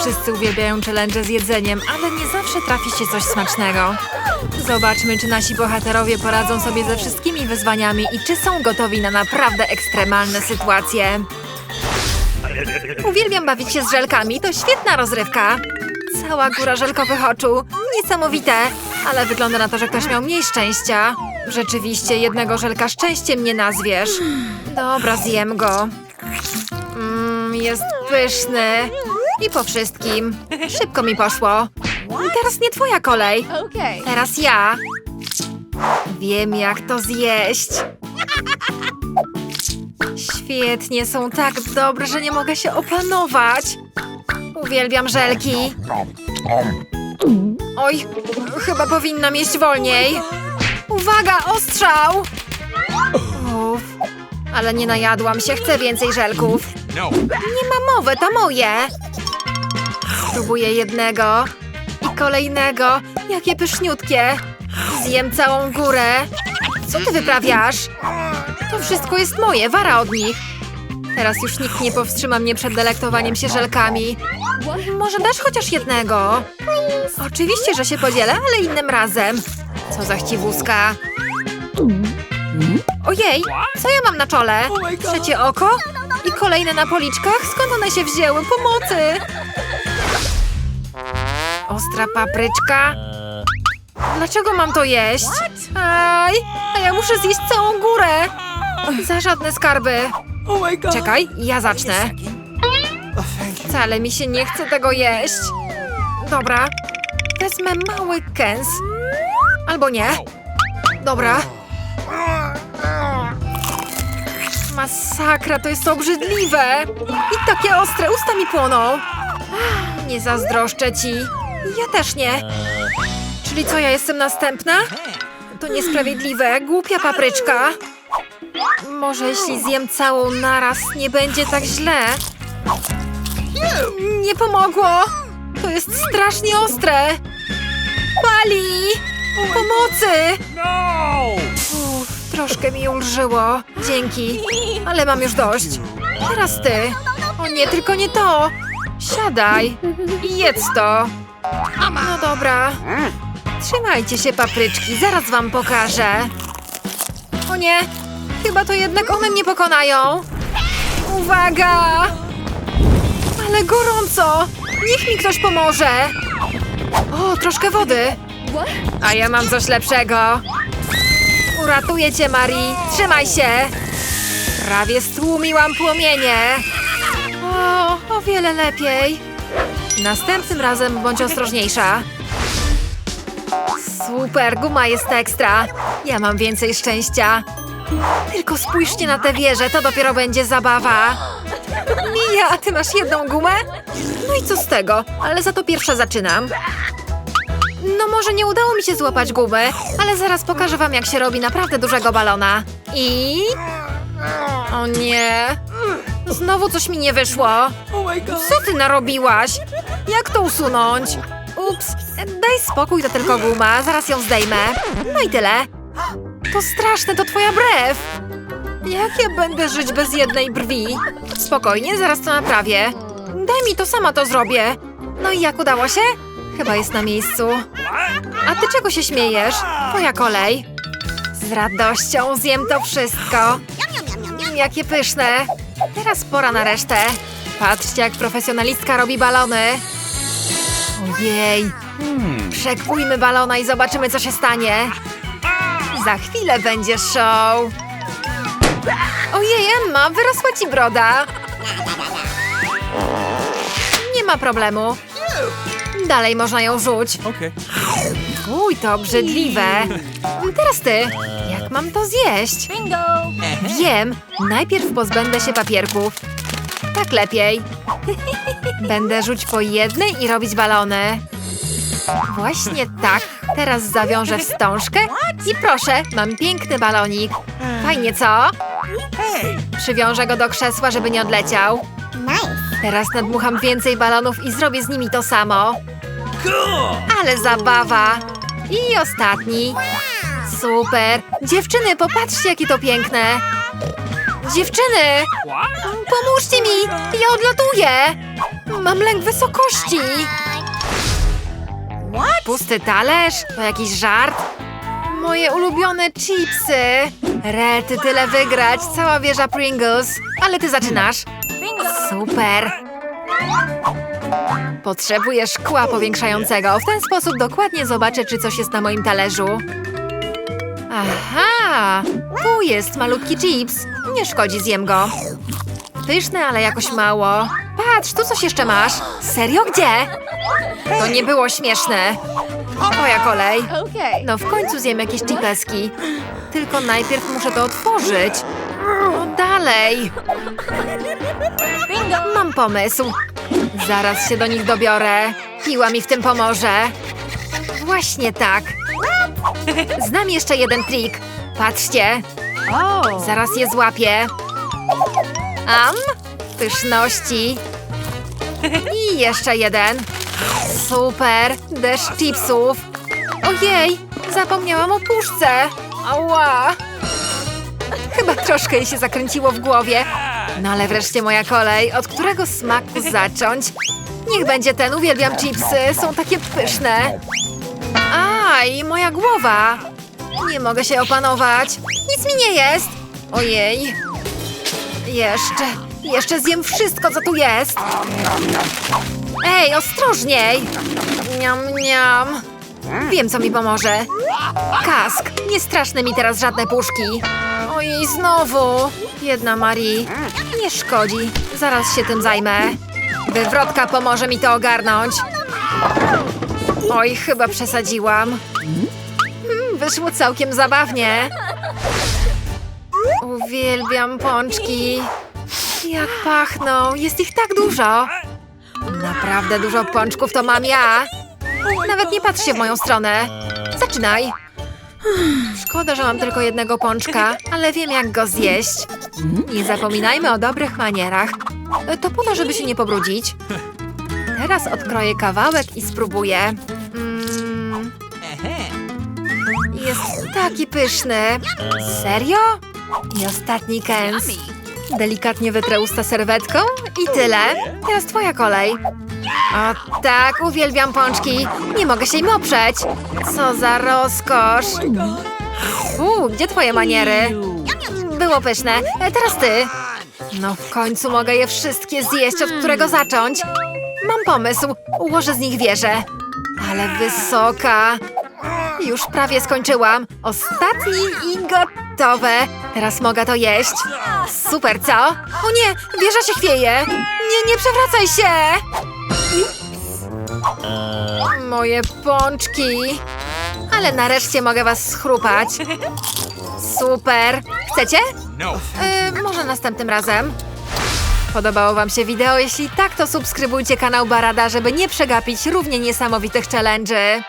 Wszyscy uwielbiają challenge z jedzeniem, ale nie zawsze trafi się coś smacznego. Zobaczmy, czy nasi bohaterowie poradzą sobie ze wszystkimi wyzwaniami i czy są gotowi na naprawdę ekstremalne sytuacje. Uwielbiam bawić się z żelkami, to świetna rozrywka. Cała góra żelkowych oczu. Niesamowite, ale wygląda na to, że ktoś miał mniej szczęścia. Rzeczywiście, jednego żelka szczęściem nie nazwiesz. Dobra, zjem go. Mmm, jest pyszny. I po wszystkim. Szybko mi poszło. I teraz nie twoja kolej. Teraz ja. Wiem, jak to zjeść. Świetnie, są tak dobre, że nie mogę się opanować. Uwielbiam żelki. Oj, chyba powinnam jeść wolniej. Uwaga, ostrzał! Uff, ale nie najadłam się, chcę więcej żelków. No. Nie ma mowy, to moje. Spróbuję jednego i kolejnego. Jakie pyszniutkie. Zjem całą górę. Co ty wyprawiasz? To wszystko jest moje, wara od nich. Teraz już nikt nie powstrzyma mnie przed delektowaniem się żelkami. Może dasz chociaż jednego? Oczywiście, że się podzielę, ale innym razem. Co za chciwuska. Ojej, co ja mam na czole? Trzecie oko? I kolejne na policzkach? Skąd one się wzięły? Pomocy! Ostra papryczka? Dlaczego mam to jeść? Aj, a ja muszę zjeść całą górę! Za żadne skarby. Czekaj, ja zacznę. Wcale mi się nie chce tego jeść. Dobra, wezmę mały kęs. Albo nie. Dobra. Masakra, to jest obrzydliwe. I takie ostre, usta mi płoną. Nie zazdroszczę ci. Ja też nie. Czyli co, ja jestem następna? To niesprawiedliwe, głupia papryczka. Może jeśli zjem całą naraz, nie będzie tak źle. Nie pomogło. To jest strasznie ostre. Pali! Pomocy! Uff, troszkę mi ulżyło. Dzięki. Ale mam już dość. Teraz ty. O nie, tylko nie to. Siadaj i jedz to. No dobra. Trzymajcie się, papryczki. Zaraz wam pokażę. O nie, chyba to jednak one mnie pokonają. Uwaga! Ale gorąco! Niech mi ktoś pomoże! O, troszkę wody. A ja mam coś lepszego. Uratuję cię, Marii. Trzymaj się. Prawie stłumiłam płomienie. O, o wiele lepiej. Następnym razem bądź ostrożniejsza. Super, guma jest ekstra. Ja mam więcej szczęścia. Tylko spójrzcie na tę wieżę, to dopiero będzie zabawa. Mija, a ty masz jedną gumę? No i co z tego? Ale za to pierwsza zaczynam. No może nie udało mi się złapać gumy, ale zaraz pokażę wam jak się robi naprawdę dużego balona. I... O nie... Znowu coś mi nie wyszło. Co ty narobiłaś? Jak to usunąć? Ups, daj spokój, to tylko guma, zaraz ją zdejmę. No i tyle. To straszne, to twoja brew. Jak ja będę żyć bez jednej brwi? Spokojnie, zaraz to naprawię. Daj mi to, sama to zrobię. No i jak udało się? Chyba jest na miejscu. A ty czego się śmiejesz? Twoja kolej. Z radością zjem to wszystko. Jakie pyszne. Teraz pora na resztę. Patrzcie, jak profesjonalistka robi balony. Ojej. Przekujmy balona i zobaczymy, co się stanie. Za chwilę będzie show. Ojej, Emma, wyrosła ci broda. Nie ma problemu. Dalej można ją rzuć. Okay. Uj, to obrzydliwe. Teraz ty. Jak mam to zjeść? Bingo! Wiem. Najpierw pozbędę się papierków. Tak lepiej. Będę rzuć po jednej i robić balony. Właśnie tak. Teraz zawiążę wstążkę i proszę, mam piękny balonik. Fajnie, co? Przywiążę go do krzesła, żeby nie odleciał. Teraz nadmucham więcej balonów i zrobię z nimi to samo. Ale zabawa! I ostatni. Super! Dziewczyny, popatrzcie, jakie to piękne! Dziewczyny! Pomóżcie mi! Ja odlatuję! Mam lęk wysokości! Pusty talerz? To jakiś żart? Moje ulubione chipsy! Rety, tyle wygrać, cała wieża Pringles. Ale ty zaczynasz. Super! Potrzebuję szkła powiększającego. W ten sposób dokładnie zobaczę, czy coś jest na moim talerzu. Aha! Tu jest malutki chips. Nie szkodzi, zjem go. Pyszny, ale jakoś mało. Patrz, tu coś jeszcze masz. Serio? Gdzie? To nie było śmieszne. Moja kolej. No w końcu zjem jakieś chipeski. Tylko najpierw muszę to otworzyć. No dalej. Mam pomysł. Zaraz się do nich dobiorę. Piła mi w tym pomoże. Właśnie tak. Znam jeszcze jeden trik. Patrzcie. Zaraz je złapię. Am? Pyszności. I jeszcze jeden. Super. Deszcz chipsów. Ojej, zapomniałam o puszce. Ała. Chyba troszkę jej się zakręciło w głowie. No ale wreszcie moja kolej. Od którego smaku zacząć? Niech będzie ten. Uwielbiam chipsy. Są takie pyszne. Aj, moja głowa. Nie mogę się opanować. Nic mi nie jest. Ojej. Jeszcze, jeszcze zjem wszystko, co tu jest. Ej, ostrożniej. Niam, niam. Wiem, co mi pomoże. Kask. Nie straszne mi teraz żadne puszki. Ojej, znowu. Jedna Marie. Nie szkodzi. Zaraz się tym zajmę. Wywrotka pomoże mi to ogarnąć. Oj, chyba przesadziłam. Hmm, Wyszło całkiem zabawnie. Uwielbiam pączki. Jak pachną. Jest ich tak dużo. Naprawdę dużo pączków to mam ja. Nawet nie patrz się w moją stronę. Zaczynaj. Szkoda, że mam tylko jednego pączka, ale wiem jak go zjeść. Nie zapominajmy o dobrych manierach. To po to, żeby się nie pobrudzić. Teraz odkroję kawałek i spróbuję. Mm. Jest taki pyszny. Serio? I ostatni kęs. Delikatnie wytrę usta serwetką i tyle. Teraz twoja kolej. O tak, uwielbiam pączki. Nie mogę się im oprzeć. Co za rozkosz. Uuu, gdzie twoje maniery? Było pyszne. E, teraz ty. No w końcu mogę je wszystkie zjeść, od którego zacząć. Mam pomysł. Ułożę z nich wieżę. Ale wysoka. Już prawie skończyłam. Ostatni i gotowe. Teraz mogę to jeść. Super, co? O nie, wieża się chwieje. Nie, nie przewracaj się. Moje pączki. Ale nareszcie mogę was schrupać. Super. Chcecie? No. Y, może następnym razem. Podobało wam się wideo? Jeśli tak, to subskrybujcie kanał Barada, żeby nie przegapić równie niesamowitych challenge'y.